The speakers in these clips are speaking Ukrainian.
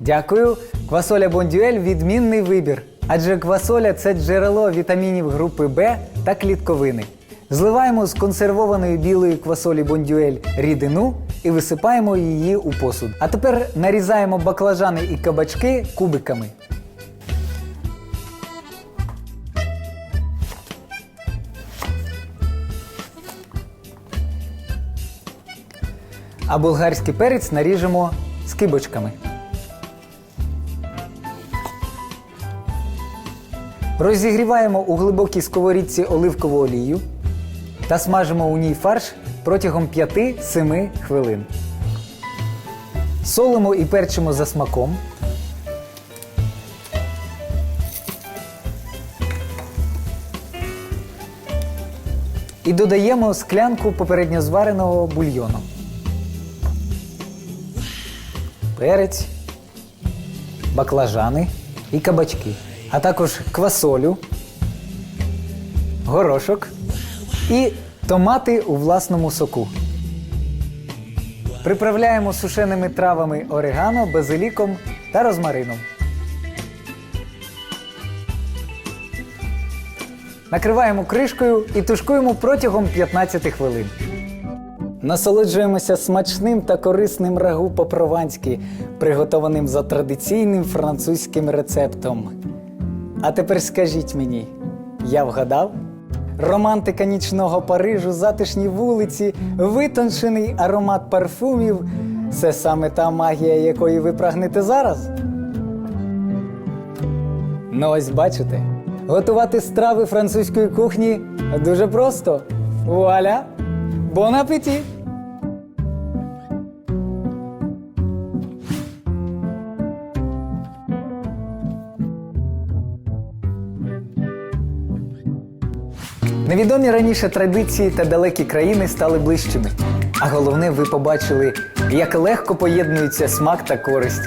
Дякую. Квасоля Бондюель відмінний вибір. Адже квасоля це джерело вітамінів групи Б та клітковини. Зливаємо з консервованої білої квасолі Бондюель рідину і висипаємо її у посуд. А тепер нарізаємо баклажани і кабачки кубиками. А болгарський перець наріжемо скибочками. Розігріваємо у глибокій сковорідці оливкову олію та смажимо у ній фарш протягом 5-7 хвилин. Солимо і перчимо за смаком. І додаємо склянку попередньо звареного бульйону. Перець, баклажани і кабачки, а також квасолю, горошок і томати у власному соку. Приправляємо сушеними травами орегано, базиліком та розмарином. Накриваємо кришкою і тушкуємо протягом 15 хвилин. Насолоджуємося смачним та корисним рагу по-прованськи, приготованим за традиційним французьким рецептом. А тепер скажіть мені, я вгадав? Романтика нічного Парижу, затишні вулиці, витончений аромат парфумів це саме та магія, якої ви прагнете зараз? Ну ось бачите, готувати страви французької кухні дуже просто. Вуаля! Бон апеті! Невідомі раніше традиції та далекі країни стали ближчими. А головне, ви побачили, як легко поєднуються смак та користь.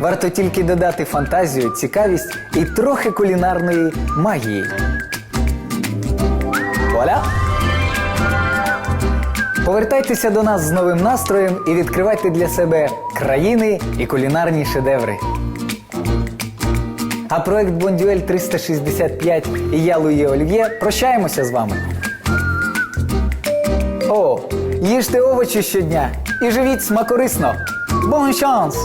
Варто тільки додати фантазію, цікавість і трохи кулінарної магії. Вуаля! Повертайтеся до нас з новим настроєм і відкривайте для себе країни і кулінарні шедеври. А проект Бондюель 365 і я Луї Олів'є прощаємося з вами. О, їжте овочі щодня і живіть смакорисно. Бон шанс!